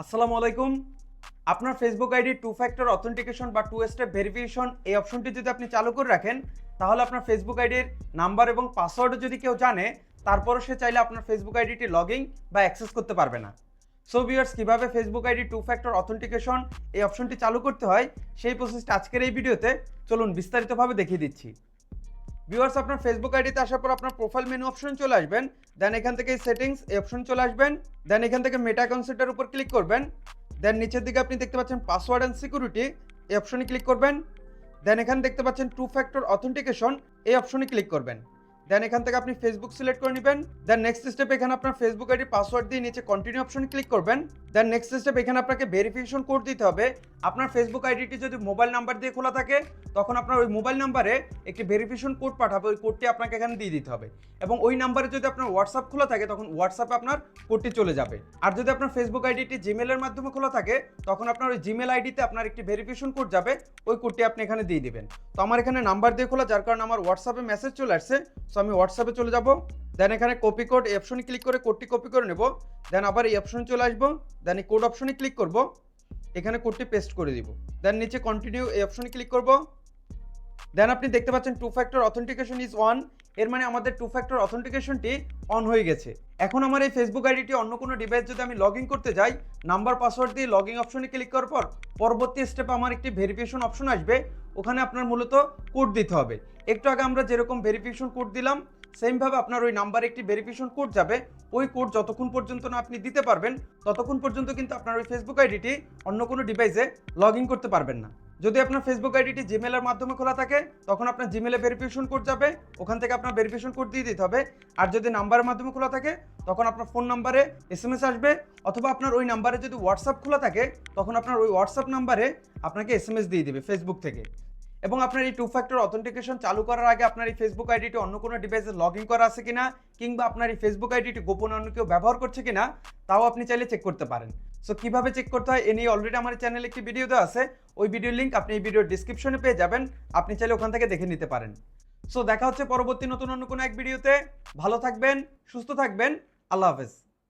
আসসালামু আলাইকুম। আপনার Facebook ID two factor authentication বা টু স্টেপ ভেরিফিকেশন এই অপশনটি যদি আপনি চালু করে রাখেন, তাহলে আপনার ফেসবুক আইডির নাম্বার এবং পাসওয়ার্ডও যদি কেউ জানে, তারপরও সে চাইলে আপনার ফেসবুক আইডিটি লগইন বা অ্যাক্সেস করতে পারবে না। সো ভিউয়ার্স কীভাবে Facebook ID two factor authentication এই অপশনটি চালু করতে হয়, সেই প্রসেসটা আজকের এই ভিডিওতে চলুন বিস্তারিতভাবে দেখিয়ে দিচ্ছি। ভিউয়ার্স আপনার ফেসবুক আইডিতে আসার পর আপনার প্রোফাইল মেনু অপশন চলে আসবেন। দেন এখান থেকে সেটিংস এই অপশন চলে আসবেন। দেন এখান থেকে মেটা কনসেপ্টের উপর ক্লিক করবেন। দেন নিচের দিকে আপনি দেখতে পাচ্ছেন পাসওয়ার্ড অ্যান্ড সিকিউরিটি এই অপশনে ক্লিক করবেন। দেন এখানে দেখতে পাচ্ছেন টু ফ্যাক্টর অথেন্টিকেশন এই অপশনে ক্লিক করবেন। দেন এখান থেকে আপনি ফেসবুক সিলেক্ট করে নেবেন। দেন নেক্সট স্টেপ এখানে আপনার ফেসবুক আইডি পাসওয়ার্ড দিয়ে নিচে কন্টিনিউ অপশনে ক্লিক করবেন। দেন নেক্সট স্টেপ এখানে আপনাকে ভেরিফিকেশন কোড দিতে হবে। আপনার ফেসবুক আইডিটি যদি মোবাইল নাম্বার দিয়ে খোলা থাকে, তখন আপনার ওই মোবাইল নাম্বারে একটি ভেরিফিকেশন কোড পাঠাবে। ওই কোডটি আপনাকে এখানে দিয়ে দিতে হবে। এবং ওই নাম্বারে যদি আপনার হোয়াটসঅ্যাপ খোলা থাকে, তখন হোয়াটসঅ্যাপে আপনার কোডটি চলে যাবে। আর যদি আপনার ফেসবুক আইডিটি জিমেলের মাধ্যমে খোলা থাকে, তখন আপনার ওই জিমেল আইডিতে আপনার একটি ভেরিফিকেশন কোড যাবে। ওই কোডটি আপনি এখানে দিয়ে দিবেন। তো আমার এখানে নাম্বার দিয়ে খোলা, যার কারণে আমার হোয়াটসঅ্যাপে মেসেজ চলে আসছে। সো আমি হোয়াটসঅ্যাপে চলে যাব। দেন এখানে কপি কোড অপশনে ক্লিক করে কোডটি কপি করে নেব। দেন আবার এই অপশনে চলে আসব। দেন এই কোড অপশনে ক্লিক করব। এখানে কোডটি পেস্ট করে দিব। দেন নিচে কন্টিনিউ এই অপশনে ক্লিক করব। দেন আপনি দেখতে পাচ্ছেন two factor authentication is on এর মানে আমাদের টু ফ্যাক্টর অথেন্টিকেশনটি অন হয়ে গেছে। এখন আমার এই ফেসবুক আইডিটি অন্য কোনো ডিভাইস যদি আমি লগ ইন করতে যাই নাম্বার পাসওয়ার্ড দিয়ে লগ অপশনে ক্লিক করার পর, পরবর্তী স্টেপে আমার একটি ভেরিফিকেশন অপশন আসবে। ওখানে আপনার মূলত কোড দিতে হবে। একটু আগে আমরা যেরকম ভেরিফিকেশন কোড দিলাম সেমভাবে আপনার ওই নাম্বারে একটি ভেরিফিকেশন কোড যাবে। ওই কোড যতক্ষণ পর্যন্ত না আপনি দিতে পারবেন, ততক্ষণ পর্যন্ত কিন্তু আপনার ওই ফেসবুক আইডিটি অন্য কোনো ডিভাইসে লগ ইন করতে পারবেন না। যদি আপনার ফেসবুক আইডিটি জিমেলের মাধ্যমে খোলা থাকে, তখন আপনার জিমেলে ভেরিফিকেশন কোড যাবে, ওখান থেকে আপনার ভেরিফিকেশন কোড দিয়ে দিতে হবে। আর যদি নাম্বারের মাধ্যমে খোলা থাকে, তখন আপনার ফোন নাম্বারে এস এম এস আসবে, অথবা আপনার ওই নাম্বারে যদি হোয়াটসঅ্যাপ খোলা থাকে, তখন আপনার ওই হোয়াটসঅ্যাপ নাম্বারে আপনাকে এস এম এস দিয়ে দেবে ফেসবুক থেকে। এবং আপনার এই টু ফ্যাক্টর অথেন্টিকেশন চালু করার আগে আপনার এই ফেসবুক আইডিটি অন্য কোনো ডিভাইসে লগ ইন করা আছে কিনা, কিংবা আপনার এই ফেসবুক আইডিটি গোপন অন্য কেউ ব্যবহার করছে কিনা, তাও আপনি চাইলে চেক করতে পারেন। সো কীভাবে চেক করতে হয় এ নিয়ে অলরেডি আমার চ্যানেলে একটি ভিডিও দেওয়া আছে। ওই ভিডিও লিঙ্ক আপনি এই ভিডিওর ডিসক্রিপশনে পেয়ে যাবেন। আপনি চাইলে ওখান থেকে দেখে নিতে পারেন। সো দেখা হচ্ছে পরবর্তী নতুন অন্য কোনো এক ভিডিওতে ভালো থাকবেন, সুস্থ থাকবেন। আল্লাহ হাফেজ।